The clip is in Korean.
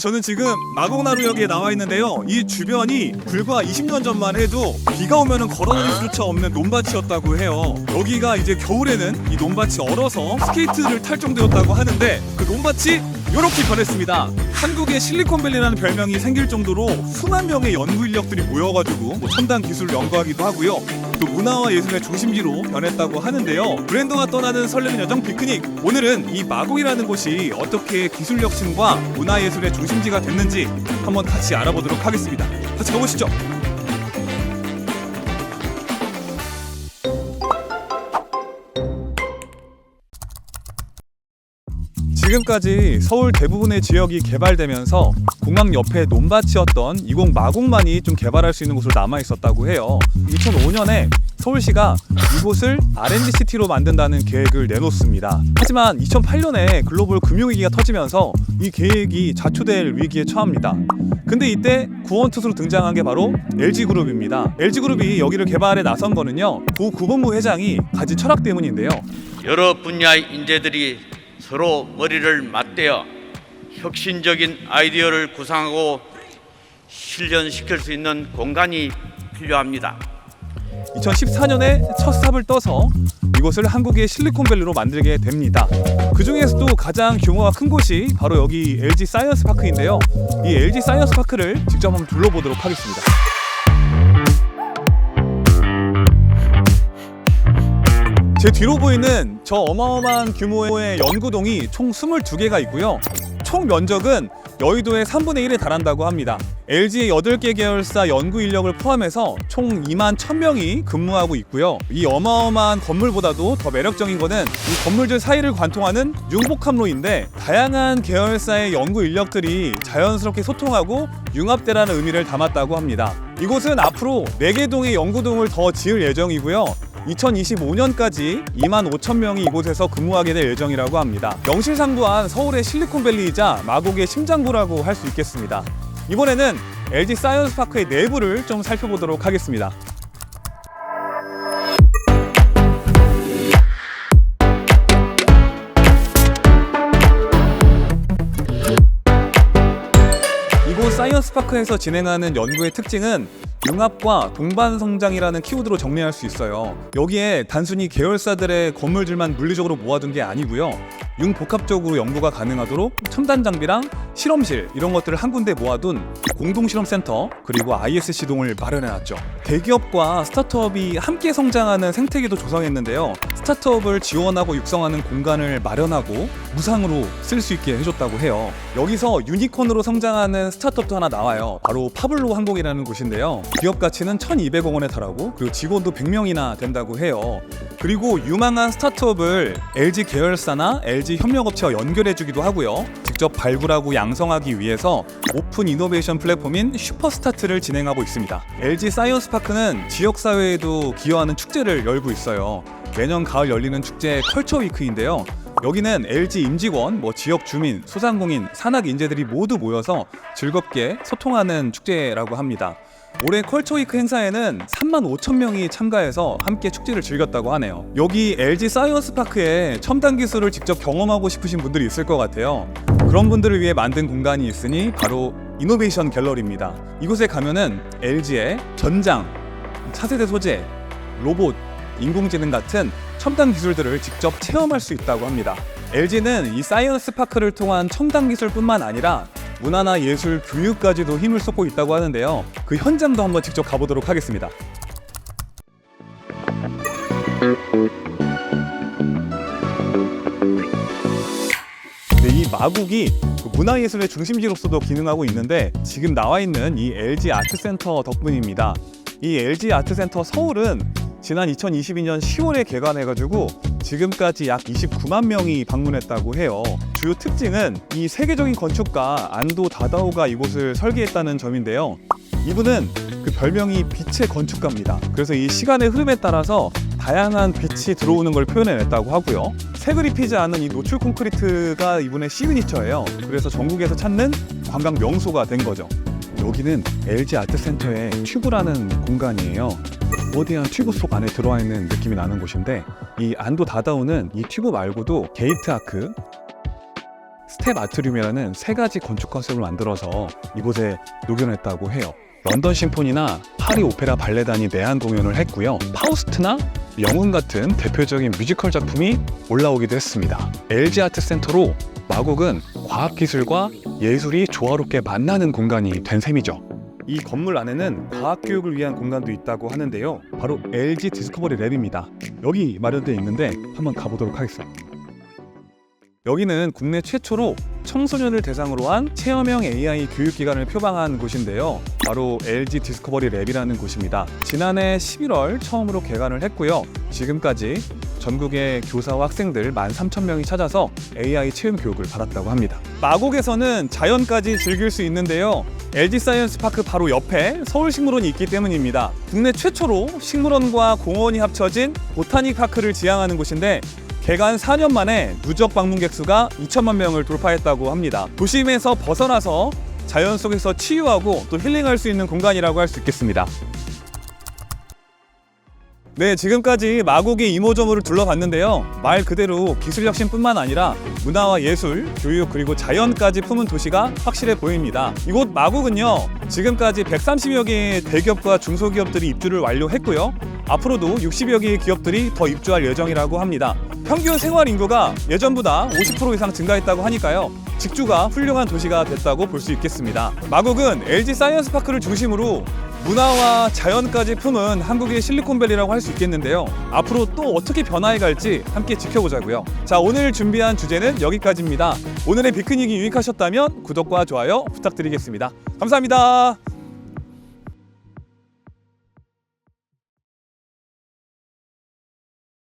저는 지금 마곡나루역에 나와 있는데요. 이 주변이 불과 20년 전만 해도 비가 오면은 걸어다닐 수조차 없는 논밭이었다고 해요. 여기가 이제 겨울에는 이 논밭이 얼어서 스케이트를 탈 정도였다고 하는데 그 논밭이 이렇게 변했습니다. 한국의 실리콘밸리라는 별명이 생길 정도로 수만 명의 연구 인력들이 모여가지고 뭐 첨단 기술을 연구하기도 하고요. 또 문화와 예술의 중심지로 변했다고 하는데요. 브랜드와 떠나는 설레는 여정 피크닉. 오늘은 이 마곡이라는 곳이 어떻게 기술 혁신과 문화 예술의 중심지가 됐는지 한번 같이 알아보도록 하겠습니다. 같이 가보시죠. 지금까지 서울 대부분의 지역이 개발되면서 공항 옆에 논밭이었던 이곳 마곡만이 좀 개발할 수 있는 곳으로 남아 있었다고 해요. 2005년에 서울시가 이곳을 R&D 시티로 만든다는 계획을 내놓습니다. 하지만 2008년에 글로벌 금융위기가 터지면서 이 계획이 좌초될 위기에 처합니다. 근데 이때 구원투수로 등장한 게 바로 LG그룹입니다. LG그룹이 여기를 개발에 나선 거는요. 고 구본부 회장이 가진 철학 때문인데요. 여러 분야의 인재들이 서로 머리를 맞대어 혁신적인 아이디어를 구상하고 실현시킬 수 있는 공간이 필요합니다. 2014년에 첫 삽을 떠서 이곳을 한국의 실리콘밸리로 만들게 됩니다. 그 중에서도 가장 규모가 큰 곳이 바로 여기 LG 사이언스 파크인데요. 이 LG 사이언스 파크를 직접 한번 둘러보도록 하겠습니다. 제 뒤로 보이는 저 어마어마한 규모의 연구동이 총 22개가 있고요. 총 면적은 여의도의 3분의 1에 달한다고 합니다. LG의 8개 계열사 연구 인력을 포함해서 총 2만 1000명이 근무하고 있고요. 이 어마어마한 건물보다도 더 매력적인 거는 이 건물들 사이를 관통하는 융복합로인데 다양한 계열사의 연구 인력들이 자연스럽게 소통하고 융합대라는 의미를 담았다고 합니다. 이곳은 앞으로 4개 동의 연구동을 더 지을 예정이고요. 2025년까지 2만 5천 명이 이곳에서 근무하게 될 예정이라고 합니다. 명실상 부한 서울의 실리콘밸리이자 마곡의 심장부라고 할 수 있겠습니다. 이번에는 LG 사이언스 파크의 내부를 좀 살펴보도록 하겠습니다. 이곳 사이언스 파크에서 진행하는 연구의 특징은 융합과 동반 성장이라는 키워드로 정리할 수 있어요. 여기에 단순히 계열사들의 건물들만 물리적으로 모아둔 게 아니고요. 융복합적으로 연구가 가능하도록 첨단 장비랑 실험실 이런 것들을 한 군데 모아둔 공동 실험 센터 그리고 ISC 동을 마련해 놨죠. 대기업과 스타트업이 함께 성장하는 생태계도 조성했는데요. 스타트업을 지원하고 육성하는 공간을 마련하고 무상으로 쓸 수 있게 해줬다고 해요. 여기서 유니콘으로 성장하는 스타트업도 하나 나와요. 바로 파블로 항공이라는 곳인데요. 기업 가치는 1,200억 원에 달하고 그리고 직원도 100명이나 된다고 해요. 그리고 유망한 스타트업을 LG 계열사나 LG 협력업체와 연결해주기도 하고요. 직접 발굴하고 양성하기 위해서 오픈 이노베이션 플랫폼인 슈퍼스타트를 진행하고 있습니다. LG 사이언스 파크는 지역 사회에도 기여하는 축제를 열고 있어요. 매년 가을 열리는 축제 컬처 위크인데요. 여기는 LG 임직원, 뭐 지역 주민, 소상공인, 산학 인재들이 모두 모여서 즐겁게 소통하는 축제라고 합니다. 올해 컬처위크 행사에는 3만 5천 명이 참가해서 함께 축제를 즐겼다고 하네요. 여기 LG 사이언스 파크에 첨단 기술을 직접 경험하고 싶으신 분들이 있을 것 같아요. 그런 분들을 위해 만든 공간이 있으니 바로 이노베이션 갤러리입니다. 이곳에 가면은 LG의 전장, 차세대 소재, 로봇, 인공지능 같은 첨단 기술들을 직접 체험할 수 있다고 합니다. LG는 이 사이언스 파크를 통한 첨단 기술뿐만 아니라 문화나 예술, 교육까지도 힘을 쏟고 있다고 하는데요. 그 현장도 한번 직접 가보도록 하겠습니다. 네, 이 마국이 그 문화예술의 중심지로서도 기능하고 있는데 지금 나와 있는 이 LG 아트센터 덕분입니다. 이 LG 아트센터 서울은 지난 2022년 10월에 개관해가지고 지금까지 약 29만 명이 방문했다고 해요. 주요 특징은 이 세계적인 건축가 안도 다다오가 이곳을 설계했다는 점인데요. 이분은 그 별명이 빛의 건축가입니다. 그래서 이 시간의 흐름에 따라서 다양한 빛이 들어오는 걸 표현해냈다고 하고요. 색을 입히지 않은 이 노출 콘크리트가 이분의 시그니처예요. 그래서 전국에서 찾는 관광 명소가 된 거죠. 여기는 LG 아트센터의 튜브라는 공간이에요. 거대한 튜브 속 안에 들어와 있는 느낌이 나는 곳인데 이 안도 다다오는 이 튜브 말고도 게이트 아크, 스텝 아트리움이라는 세 가지 건축 컨셉을 만들어서 이곳에 녹여냈다고 해요. 런던 심포니나 파리 오페라 발레단이 내한 공연을 했고요. 파우스트나 영웅 같은 대표적인 뮤지컬 작품이 올라오기도 했습니다. LG 아트 센터로 마곡은 과학기술과 예술이 조화롭게 만나는 공간이 된 셈이죠. 이 건물 안에는 과학 교육을 위한 공간도 있다고 하는데요. 바로 LG 디스커버리 랩입니다. 여기 마련되어 있는데 한번 가보도록 하겠습니다. 여기는 국내 최초로 청소년을 대상으로 한 체험형 AI 교육 기관을 표방한 곳인데요. 바로 LG 디스커버리 랩이라는 곳입니다. 지난해 11월 처음으로 개관을 했고요. 지금까지 전국의 교사와 학생들 13,000명이 찾아서 AI 체험 교육을 받았다고 합니다. 마곡에서는 자연까지 즐길 수 있는데요. LG 사이언스 파크 바로 옆에 서울식물원이 있기 때문입니다. 국내 최초로 식물원과 공원이 합쳐진 보타닉 파크를 지향하는 곳인데 개관 4년 만에 누적 방문객 수가 2천만 명을 돌파했다고 합니다. 도심에서 벗어나서 자연 속에서 치유하고 또 힐링할 수 있는 공간이라고 할 수 있겠습니다. 네, 지금까지 마곡의 이모저모를 둘러봤는데요. 말 그대로 기술 혁신뿐만 아니라 문화와 예술, 교육 그리고 자연까지 품은 도시가 확실해 보입니다. 이곳 마곡은요. 지금까지 130여 개의 대기업과 중소기업들이 입주를 완료했고요. 앞으로도 60여 개의 기업들이 더 입주할 예정이라고 합니다. 평균 생활 인구가 예전보다 50% 이상 증가했다고 하니까요. 직주가 훌륭한 도시가 됐다고 볼 수 있겠습니다. 마곡은 LG 사이언스 파크를 중심으로 문화와 자연까지 품은 한국의 실리콘밸리라고 할 수 있겠는데요. 앞으로 또 어떻게 변화해 갈지 함께 지켜보자고요. 자, 오늘 준비한 주제는 여기까지입니다. 오늘의 피크닉이 유익하셨다면 구독과 좋아요 부탁드리겠습니다. 감사합니다.